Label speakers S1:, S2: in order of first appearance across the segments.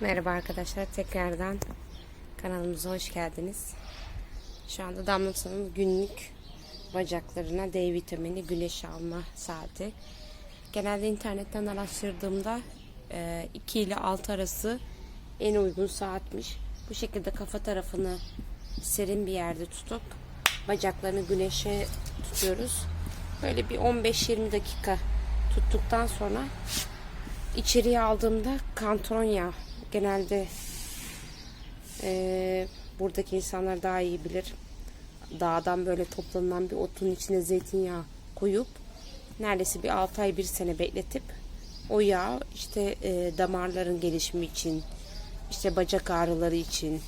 S1: Merhaba arkadaşlar tekrardan kanalımıza hoş geldiniz. Şu anda Damla'nın günlük bacaklarına D vitamini güneş alma saati. Genelde internetten araştırdığımda 2 ile 6 arası en uygun saatmiş. Bu şekilde kafa tarafını serin bir yerde tutup bacaklarını güneşe tutuyoruz. Böyle bir 15-20 dakika tuttuktan sonra içeriye aldığımda kantron yağı genelde e, buradaki insanlar daha iyi bilir. Dağdan böyle toplanılan bir otun içine zeytinyağı koyup neredeyse bir 6 ay bir sene bekletip o yağ işte e, damarların gelişimi için işte bacak ağrıları için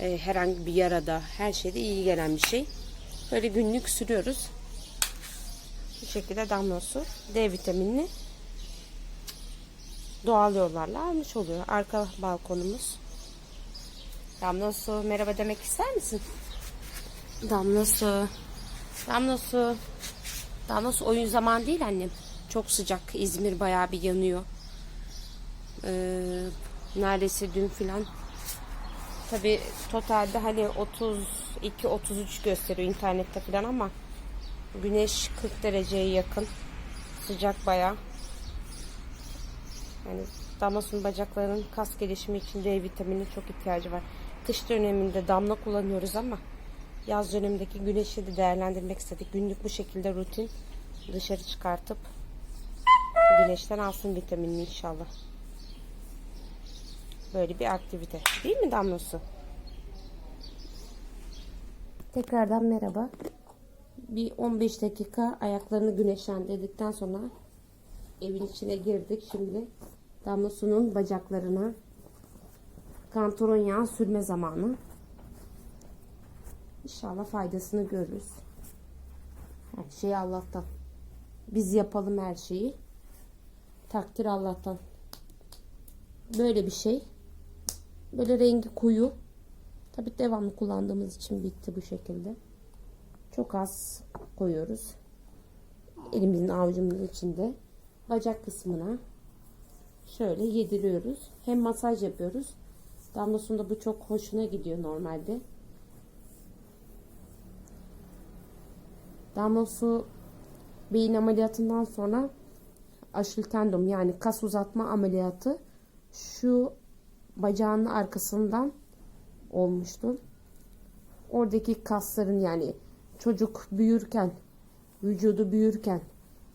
S1: e, herhangi bir yarada her şeyde iyi gelen bir şey. Böyle günlük sürüyoruz. Bu şekilde damla su D vitaminini doğal yollarla almış oluyor. Arka balkonumuz. Damla su merhaba demek ister misin? Damla su. Damla su. Damla su oyun zaman değil annem. Çok sıcak. İzmir bayağı bir yanıyor. Ee, neredeyse dün filan. Tabi totalde hani 32-33 gösteriyor internette filan ama güneş 40 dereceye yakın. Sıcak bayağı. Yani Damlas'ın bacaklarının kas gelişimi için D vitamini çok ihtiyacı var. Kış döneminde damla kullanıyoruz ama yaz dönemindeki güneşi de değerlendirmek istedik. Günlük bu şekilde rutin dışarı çıkartıp güneşten alsın vitaminini inşallah. Böyle bir aktivite. Değil mi Damlası? Tekrardan merhaba. Bir 15 dakika ayaklarını güneşlendirdikten sonra evin içine girdik. Şimdi Damlasu'nun bacaklarına kantaron yağı sürme zamanı. İnşallah faydasını görürüz. Her şey Allah'tan. Biz yapalım her şeyi. Takdir Allah'tan. Böyle bir şey. Böyle rengi koyu. Tabi devamlı kullandığımız için bitti bu şekilde. Çok az koyuyoruz. Elimizin avucumuzun içinde. Bacak kısmına şöyle yediriyoruz. Hem masaj yapıyoruz. Damlasında bu çok hoşuna gidiyor normalde. Damla su beyin ameliyatından sonra aşil tendon yani kas uzatma ameliyatı şu bacağının arkasından olmuştu. Oradaki kasların yani çocuk büyürken vücudu büyürken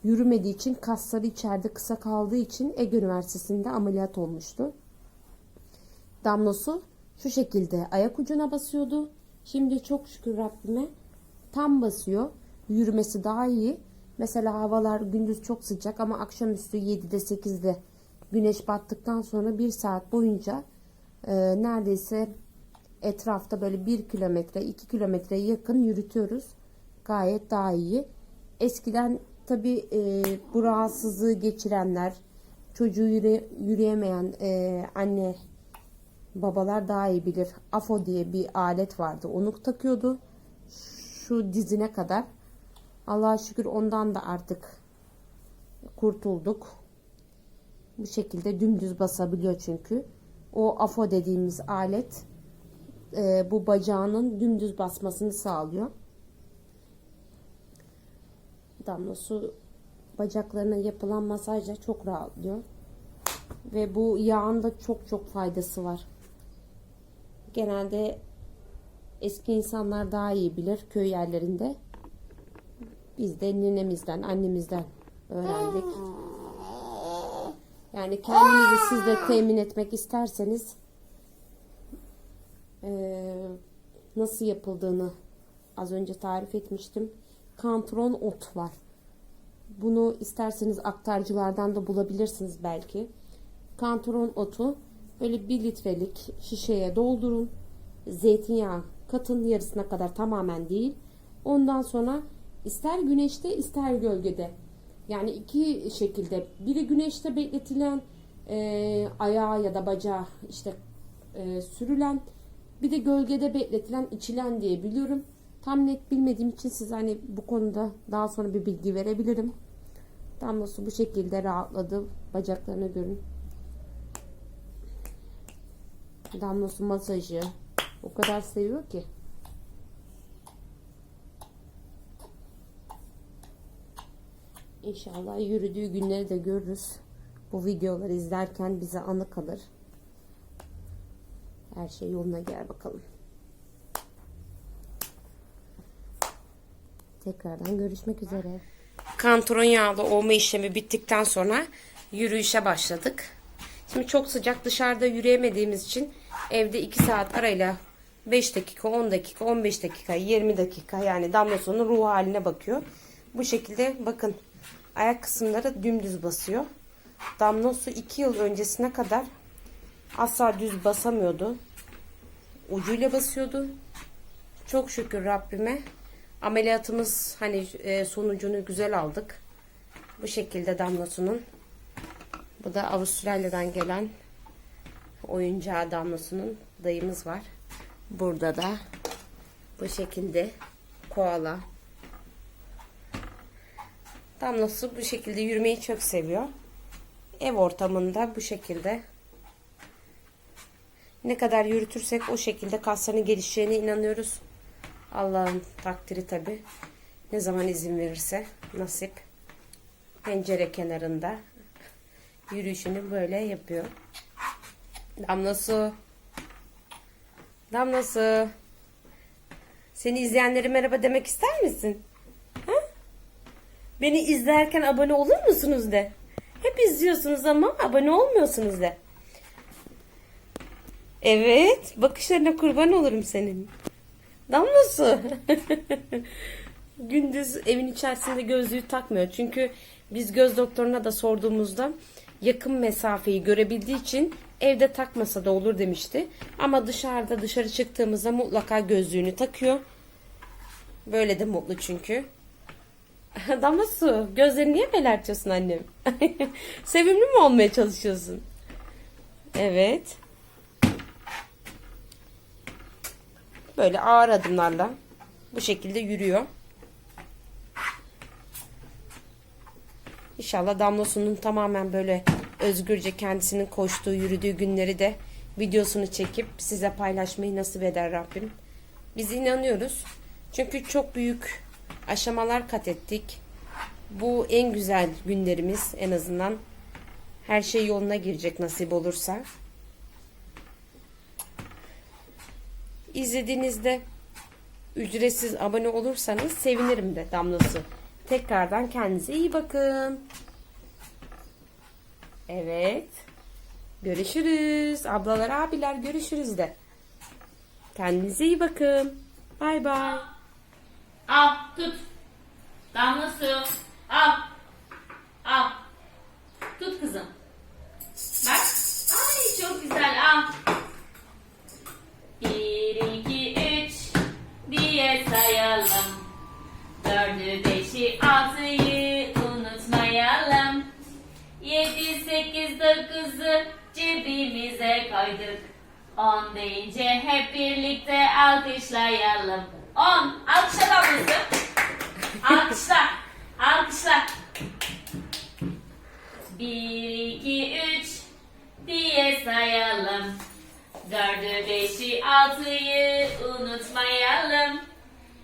S1: yürümediği için kasları içeride kısa kaldığı için Ege Üniversitesi'nde ameliyat olmuştu. Damla su şu şekilde ayak ucuna basıyordu. Şimdi çok şükür Rabbime tam basıyor. Yürümesi daha iyi. Mesela havalar gündüz çok sıcak ama akşamüstü 7'de 8'de güneş battıktan sonra bir saat boyunca e, neredeyse etrafta böyle 1 kilometre 2 kilometre yakın yürütüyoruz. Gayet daha iyi. Eskiden tabi e, bu rahatsızlığı geçirenler çocuğu yürü, yürüyemeyen e, anne babalar daha iyi bilir. AFO diye bir alet vardı. Onu takıyordu. Şu dizine kadar. Allah'a şükür ondan da artık kurtulduk. Bu şekilde dümdüz basabiliyor çünkü. O AFO dediğimiz alet e, bu bacağının dümdüz basmasını sağlıyor. Damla su bacaklarına yapılan masajla çok rahatlıyor. Ve bu yağın da çok çok faydası var. Genelde eski insanlar daha iyi bilir köy yerlerinde. Biz de ninemizden, annemizden öğrendik. Yani kendinizi siz de temin etmek isterseniz nasıl yapıldığını az önce tarif etmiştim. Kantron ot var. Bunu isterseniz aktarcılardan da bulabilirsiniz belki. Kantron otu böyle bir litrelik şişeye doldurun. Zeytinyağı katın yarısına kadar tamamen değil. Ondan sonra ister güneşte ister gölgede. Yani iki şekilde. Biri güneşte bekletilen e, ayağı ya da bacağı işte e, sürülen bir de gölgede bekletilen içilen diye biliyorum. Tam net bilmediğim için size hani bu konuda daha sonra bir bilgi verebilirim. Damlası bu şekilde rahatladı. Bacaklarını görün. Damlası masajı. O kadar seviyor ki. İnşallah yürüdüğü günleri de görürüz. Bu videoları izlerken bize anı kalır. Her şey yoluna girer bakalım. Tekrardan görüşmek üzere. Kantron yağlı olma işlemi bittikten sonra yürüyüşe başladık. Şimdi çok sıcak dışarıda yürüyemediğimiz için evde 2 saat arayla 5 dakika, 10 dakika, 15 dakika, 20 dakika yani damla sonu ruh haline bakıyor. Bu şekilde bakın ayak kısımları dümdüz basıyor. Damla su 2 yıl öncesine kadar asla düz basamıyordu. Ucuyla basıyordu. Çok şükür Rabbime ameliyatımız hani e, sonucunu güzel aldık. Bu şekilde damlasının. Bu da Avustralya'dan gelen oyuncağı damlasının dayımız var. Burada da bu şekilde koala. Damlası bu şekilde yürümeyi çok seviyor. Ev ortamında bu şekilde ne kadar yürütürsek o şekilde kaslarının gelişeceğine inanıyoruz. Allah'ın takdiri tabi. Ne zaman izin verirse nasip. Pencere kenarında yürüyüşünü böyle yapıyor. Damla su. Damla su. Seni izleyenlere merhaba demek ister misin? Ha? Beni izlerken abone olur musunuz de? Hep izliyorsunuz ama abone olmuyorsunuz de. Evet, bakışlarına kurban olurum senin. Damla su. Gündüz evin içerisinde gözlüğü takmıyor. Çünkü biz göz doktoruna da sorduğumuzda yakın mesafeyi görebildiği için evde takmasa da olur demişti. Ama dışarıda dışarı çıktığımızda mutlaka gözlüğünü takıyor. Böyle de mutlu çünkü. Damla su gözlerini niye belertiyorsun annem? Sevimli mi olmaya çalışıyorsun? Evet. Böyle ağır adımlarla bu şekilde yürüyor. İnşallah Damlosu'nun tamamen böyle özgürce kendisinin koştuğu, yürüdüğü günleri de videosunu çekip size paylaşmayı nasip eder Rabbim. Biz inanıyoruz. Çünkü çok büyük aşamalar kat ettik. Bu en güzel günlerimiz en azından. Her şey yoluna girecek nasip olursa. İzlediğinizde ücretsiz abone olursanız sevinirim de damlası. Tekrardan kendinize iyi bakın. Evet. Görüşürüz. Ablalar abiler görüşürüz de. Kendinize iyi bakın. Bay bay.
S2: Al tut. Damla su. Al. Al. Tut kızım. Bak. Ay çok güzel al. Koyduk. On deyince hep birlikte alkışlayalım. On. Alkışla damlası. Alkışla. Alkışla. Bir, iki, üç diye sayalım. Dördü, beşi, altıyı unutmayalım.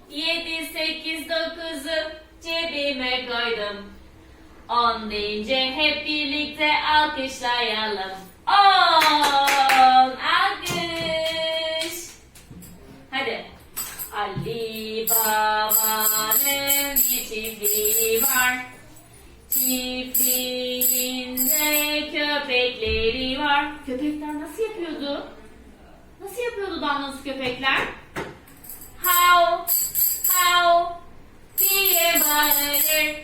S2: Yedi, sekiz, dokuzu cebime koydum. On deyince hep birlikte alkışlayalım. On! Alkış! Hadi. Ali Baba'nın bir çiftliği var. Çiftliğinde köpekleri var. Köpekler nasıl yapıyordu? Nasıl yapıyordu damlası köpekler? How, how diye bağırır.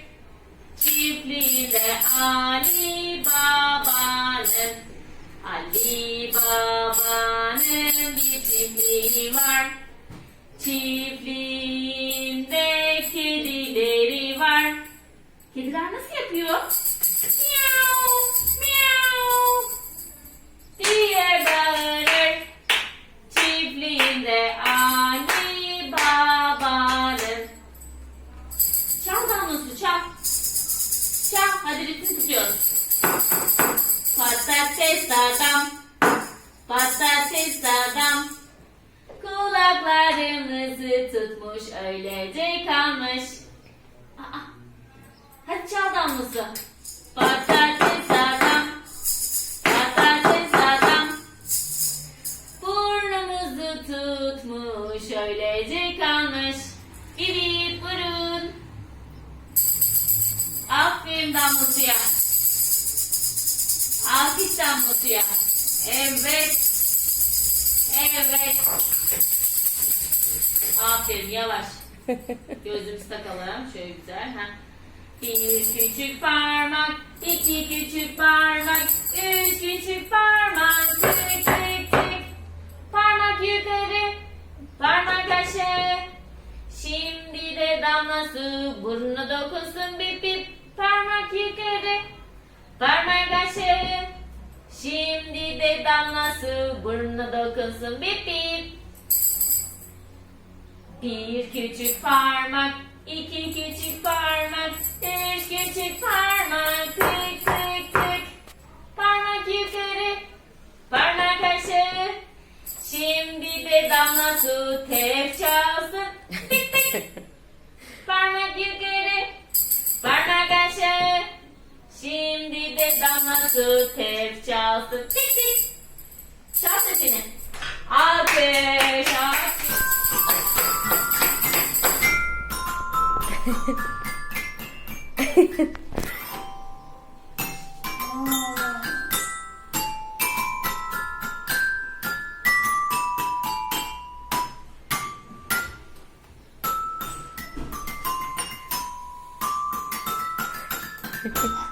S2: Çiftliğinde Ali Baba'nın Ali Baba'nın bir çiftliği var. Çiftliğinde kedileri var. Kediler nasıl yapıyor? sızladam, pasta sızladam. Kulaklarımızı tutmuş öylece kalmış. Aa, hadi çal damlusu. Evet. Evet. Aferin yavaş. Gözümüzü takalım. Şöyle güzel. Ha. Bir küçük parmak, iki küçük parmak, üç küçük parmak, tık tık tık. Parmak yukarı, parmak aşağı. Şimdi de damla su burnuna dokunsun bip bip. Parmak yukarı, parmak aşağı. Şimdi de damla su burnuna dokunsun bip bip. Bir küçük parmak, iki küçük parmak, üç küçük parmak, tık tık tık. Parmak yukarı, parmak aşağı. Şimdi de damla su çalsın. kornası tep çalsın. Tik tik. Çal sesini. Ateş aç.